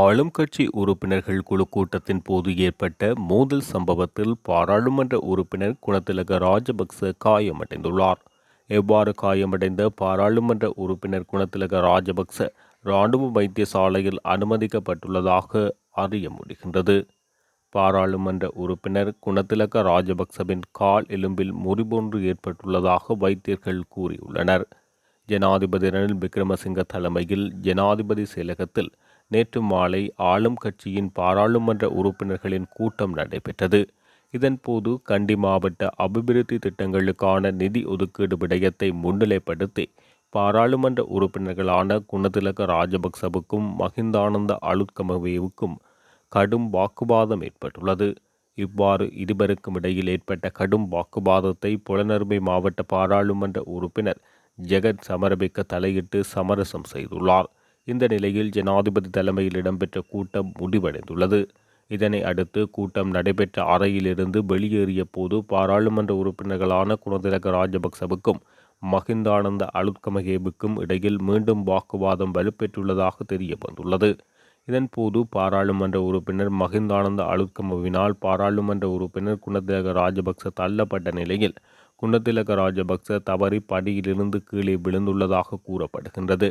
ஆளும் கட்சி உறுப்பினர்கள் குழு கூட்டத்தின் போது ஏற்பட்ட மோதல் சம்பவத்தில் பாராளுமன்ற உறுப்பினர் குணத்திலக ராஜபக்ச காயமடைந்துள்ளார். எவ்வாறு காயமடைந்த பாராளுமன்ற உறுப்பினர் குணத்திலக ராஜபக்ச இராணுவ வைத்தியசாலையில் அனுமதிக்கப்பட்டுள்ளதாக அறிய முடிகின்றது. பாராளுமன்ற உறுப்பினர் குணத்திலக ராஜபக்சவின் கால் எலும்பில் முறிபொன்று ஏற்பட்டுள்ளதாக வைத்தியர்கள் கூறியுள்ளனர். ஜனாதிபதி ரணில் விக்ரமசிங்க தலைமையில் ஜனாதிபதி செயலகத்தில் நேற்று மாலை ஆளும் கட்சியின் பாராளுமன்ற உறுப்பினர்களின் கூட்டம் நடைபெற்றது. இதன்போது கண்டி மாவட்ட அபிவிருத்தி திட்டங்களுக்கான நிதி ஒதுக்கீடு விடயத்தை முன்னிலைப்படுத்தி பாராளுமன்ற உறுப்பினர்களான குணதிலக ராஜபக்சவுக்கும் மஹிந்தானந்த அலுத்கமவேவுக்கும் கடும் வாக்குவாதம் ஏற்பட்டுள்ளது. இவ்வாறு இருவருக்கும் இடையில் ஏற்பட்ட கடும் வாக்குவாதத்தை புலனறுமை மாவட்ட பாராளுமன்ற உறுப்பினர் ஜெகத் சமரபிக்க தலையிட்டு சமரசம் செய்துள்ளார். இந்த நிலையில் ஜனாதிபதி தலைமையில் இடம்பெற்ற கூட்டம் முடிவடைந்துள்ளது. இதனை அடுத்து கூட்டம் நடைபெற்ற அறையிலிருந்து வெளியேறிய போது பாராளுமன்ற உறுப்பினர்களான குணதிலக ராஜபக்சவுக்கும் மஹிந்தானந்த அலுத்கமகேவுக்கும் இடையில் மீண்டும் வாக்குவாதம் வலுப்பெற்றுள்ளதாக தெரிய வந்துள்ளது இதன்போது பாராளுமன்ற உறுப்பினர் மஹிந்தானந்த அலுத்கமவினால் பாராளுமன்ற உறுப்பினர் குணதிலக ராஜபக்ச தள்ளப்பட்ட நிலையில் குணதிலக ராஜபக்ச தவறி படியிலிருந்து கீழே விழுந்துள்ளதாக கூறப்படுகின்றது.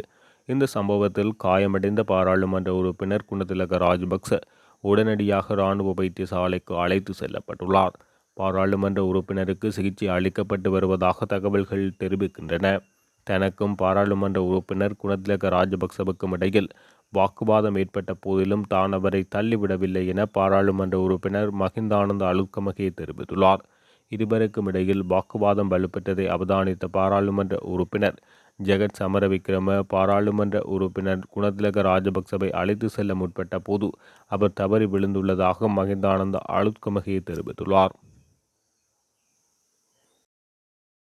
இந்த சம்பவத்தில் காயமடைந்த பாராளுமன்ற உறுப்பினர் குணதிலக ராஜபக்ச உடனடியாக இராணுவ வைத்தியசாலைக்கு அழைத்து செல்லப்பட்டுள்ளார். பாராளுமன்ற உறுப்பினருக்கு சிகிச்சை அளிக்கப்பட்டு வருவதாக தகவல்கள் தெரிவிக்கின்றன. தனக்கும் பாராளுமன்ற உறுப்பினர் குணதிலக ராஜபக்சவுக்கும் இடையில் வாக்குவாதம் ஏற்பட்ட போதிலும் தான் அவரை தள்ளிவிடவில்லை என பாராளுமன்ற உறுப்பினர் மகிந்தானந்த அலுக்கமகே தெரிவித்துள்ளார். இருவருக்கும் இடையில் வாக்குவாதம் வலுப்பெற்றதை அவதானித்த பாராளுமன்ற உறுப்பினர் ஜெகத் சமரவிக்ரம பாராளுமன்ற உறுப்பினர் குணதிலக ராஜபக்சவை அழைத்து செல்ல முற்பட்ட போது அவர் தவறி விழுந்துள்ளதாக மகிந்தானந்த அழுத்கமகே தெரிவித்துள்ளார்.